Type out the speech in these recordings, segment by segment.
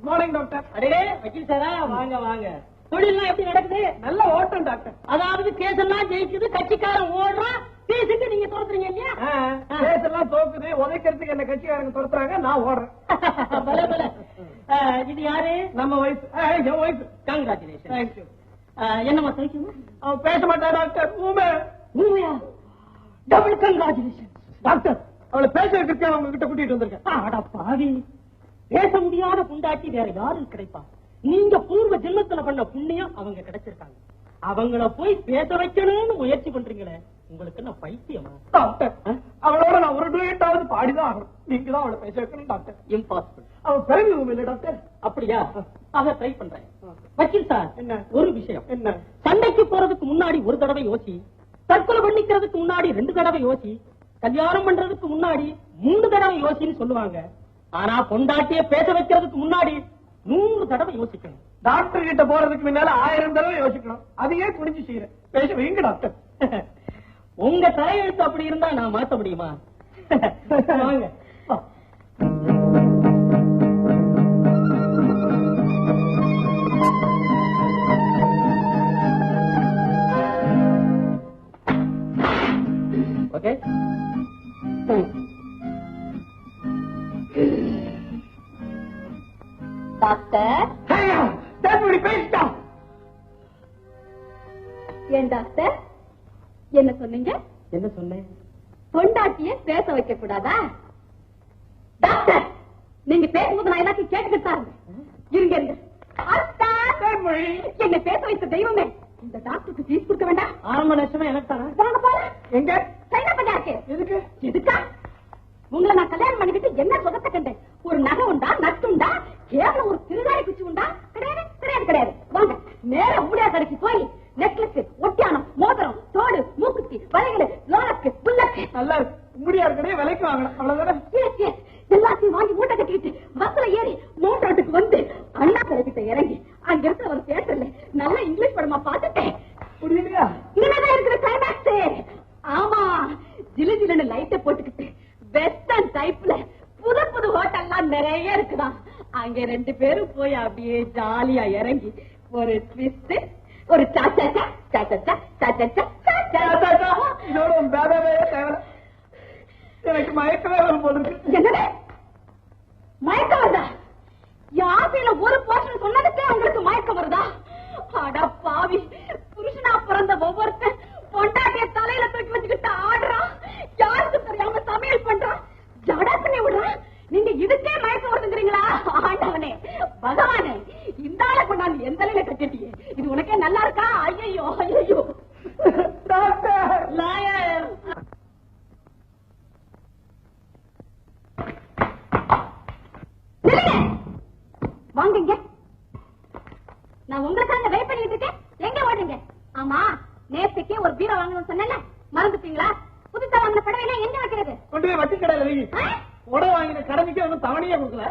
Good morning doctor அடே வக்கீல் சாரா. வாங்க வாங்க. தொழில்லாம் எப்படி நடக்குது? நல்ல ஓட்டம் டாக்டர் அதாவது கேஸ் எல்லாம் ஜெயிக்குது கட்சிக்காரன் ஓடுறான் பேசிட்டு நீங்க தோத்துறீங்க இல்லையா? கேஸ் எல்லாம் தோக்குது உதைக்கிறதுக்கு என்ன கட்சிக்காரங்க துரத்துறாங்க நான் ஓடுறேன். பல பல இது யாரு? நம்ம வயசு என் வயசு கங்க்ராச்சுலேஷன் தேங்க்யூ என்னம்மா தெரியுமா அவன் பேச மாட்டா டாக்டர் ஊமை. உண்மையா டபுள் கங்க்ராச்சுலேஷன் டாக்டர் அவளை பேச வைக்கிறதுக்கு அவங்க கிட்ட கூட்டிட்டு வந்திருக்கேன். அட பாவி. பேச முடியாத புண்டாட்டி வேற யாரும் கிடைப்பா நீங்க பூர்வ ஜென்மத்துல பண்ண புண்ணியம் அவங்க கிடைச்சிருக்காங்க. அவங்கள போய் பேச வைக்கணும்னு முயற்சி பண்றீங்களே உங்களுக்கு என்ன பைத்தியமா? டாக்டர் அவளோட நான் ஒரு டூயட்டாவது பாடிதான் ஆகணும். நீங்க தான் அவளை பேச வைக்கணும் டாக்டர். இம்பாசிபிள் அவன் பிறகு இல்ல டாக்டர். அப்படியா? அத ட்ரை பண்றேன். வக்கீல் சார் என்ன? ஒரு விஷயம். என்ன? சண்டைக்கு போறதுக்கு முன்னாடி ஒரு தடவை யோசி தற்கொலை பண்ணிக்கிறதுக்கு முன்னாடி ரெண்டு தடவை யோசி கல்யாணம் பண்றதுக்கு முன்னாடி மூணு தடவை யோசின்னு சொல்லுவாங்க. ஆனா பொண்டாட்டிய பேச வைக்கிறதுக்கு முன்னாடி நூறு தடவை யோசிக்கணும். டாக்டர் கிட்ட போறதுக்கு முன்னால ஆயிரம் தடவை யோசிக்கணும். அதையே குடிச்சு செய்யறேன். பேச வைங்க டாக்டர் உங்க தலையெழுத்து அப்படி இருந்தா நான் மாத்த முடியுமா? வாங்க. டாக்டர். தேன்மொழி பேசிட்டான் ஏன் டாக்டர்? என்ன சொன்னீங்க? என்ன சொன்னேன்? பொண்டாட்டிய பேச வைக்க கூடாதா டாக்டர் நீங்க பேசும்போது நான் எல்லாத்தையும் கேட்டுக்கிட்டு. இருங்க என்னை பேச வைத்த தெய்வமே இந்த டாக்டருக்கு ஃபீஸ் கொடுக்க வேண்டாம். ஆரம்ப லட்சமே எனக்கு வாங்க போலாம். எங்க? சைனா பண்ணியாச்சு. எதுக்கு? எதுக்கா? உங்களை நான் கல்யாணம் பண்ணிக்கிட்டு என்ன சுகத்தை கண்டேன்? ஒரு நகை உண்டா நட்டு உண்டா? கேவலம் ஒரு திருடாரி குச்சி உண்டா? கிடையாது கிடையாது கிடையாது. வாங்க நேர ஊழியா கடைக்கு போய் நெக்லஸ் ஒட்டியானம் மோதிரம் தோடு மூக்குத்தி வளையல் லோலக்கு புல்லக்கு நல்லா இருக்கு. முடியா இருக்கனே விலைக்கு வாங்கணும் அவ்வளவுதானே. எல்லாத்தையும் வாங்கி ரெண்டு பேரும் போய் அப்படியே ஜாலியா இறங்கி ஒரு ட்விஸ்ட் ஒரு எனக்கு மயக்கமே வரும் இருக்கு என்னது மயக்கம் வருதா யாசையில ஒரு போர்ஷன் சொன்னதுக்கே உங்களுக்கு மயக்கம் வருதா அட பாவி புருஷனா பிறந்த ஒவ்வொருத்தன் பொண்டாட்டிய தலையில தூக்கி வச்சுக்கிட்டு ஆடுறான் யாருக்கு தெரியாம சமையல் பண்றான் ஜடா பண்ணி விடுறான் நீங்க இதுக்கே மயக்கம் வருதுங்கிறீங்களா ஆண்டவனே பகவானே ஆளை கொண்டாந்து எந்த நிலையில கட்டிட்டீங்க இது உனக்கே நல்லா இருக்கா? ஐயோ ஐயோ டாக்டர்! லாயர். வாங்க இங்க. நான் உங்களுக்காக வெயிட் பண்ணிட்டு இருக்கேன். எங்க ஓடுறீங்க? ஆமா நேத்துக்கே ஒரு பீரோ வாங்கணும்னு சொன்னேன்ல. மறந்துட்டீங்களா? புதுசா வாங்கின படவை எங்க வைக்கிறது? கொண்டு போய் வட்டி கடையில வை ஆ? உடவை வாங்கின கடமைக்கு ஒன்னும் தவணையே கொடுக்கல.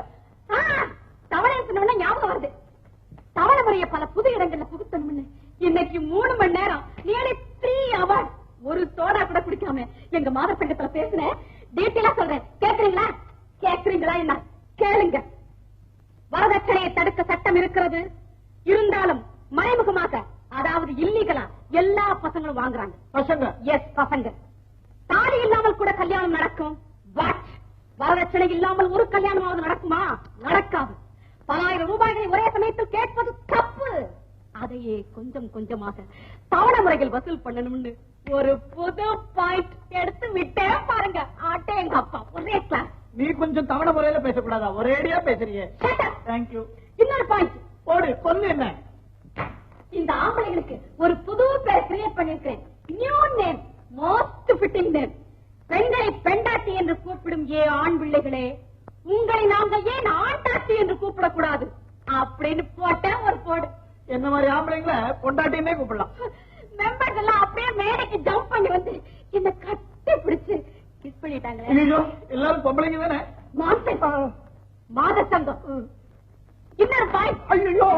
தவணை சொன்ன ஞாபகம் வருது. தவணை முறைய பல புது இடங்கள்ல புகுத்தணும்னு இன்னைக்கு மூணு மணி நேரம் நியர்லி த்ரீ ஹவர் ஒரு சோடா கூட குடிக்காம எங்க மாத சங்கத்துல பேசுனேன் டீட்டெயிலா சொல்றேன். கேக்குறீங்களா? கேக்குறீங்களா என்ன? கேளுங்க. வரதட்சணையை தடுக்க சட்டம் இருக்கிறது. இருந்தாலும் மறைமுகமாக அதாவது இல்லீகலா எல்லா பசங்களும் வாங்குறாங்க. பசங்க? எஸ் பசங்க. தாலி இல்லாமல் கூட கல்யாணம் நடக்கும். பட் வரதட்சணை இல்லாமல் ஒரு கல்யாணமாவது நடக்குமா? நடக்காது. பலாயிரம் ரூபாய்களை ஒரே சமயத்தில் கேட்பது தப்பு. அதையே கொஞ்சம் கொஞ்சமாக தவணை முறையில் வசூல் பண்ணணும்னு ஒரு புது பாயிண்ட் எடுத்து விட்டே பாருங்க. ஆட்டே எங்க அப்பா ஒரே கிளாஸ் நீ கொஞ்சம் தவணை முறையில பேசக்கூடாதா? ஒரேடியா பேசுறீங்க தேங்க்யூ இன்னொரு பாயிண்ட் போடு சொல்லு என்ன? இந்த ஆம்பளைங்களுக்கு ஒரு புது பேர் கிரியேட் பண்ணிருக்கேன் new name most fitting name பெண்களை பெண்டாட்டி என்று கூப்பிடும் ஏ ஆண் பிள்ளைகளே உங்களை நாங்கள் ஏன் ஆண்டாட்டி என்று கூப்பிடக்கூடாது? அப்படின்னு போட்ட ஒரு போடு. என்ன மாதிரி ஆம்பளைங்கள? பொண்டாட்டின்னே கூப்பிடலாம். மெம்பர்ஸ் எல்லாம் அப்படியே மேடைக்கு ஜம்ப் பண்ணி வந்து என்ன கட்டி பிடிச்சு கிஸ் பண்ணிட்டாங்களே ஐயோ எல்லாரும் பொம்பளைங்க தானே? Nonsense. மாத சங்கம். இன்னொரு பாயிண்ட் ஐயோ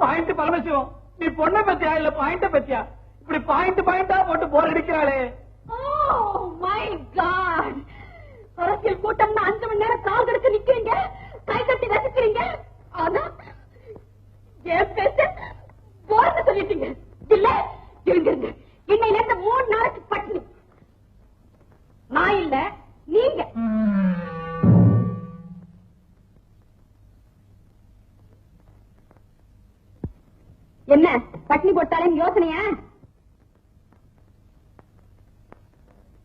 பாயிண்ட் பரமசிவம். நீ பொண்ணை பத்தியா இல்ல பாயிண்ட பத்தியா? இப்படி பாயிண்ட் பாயிண்டா போட்டு போர் அடிக்கிறாளே. சொல்லிட்டீங்க இல்ல இருங்க இருங்க. இன்னையில இருந்து மூணு நாளைக்கு பட்டினி. நான் இல்ல நீங்க. என்ன பட்டினி போட்டாலே யோசனையா?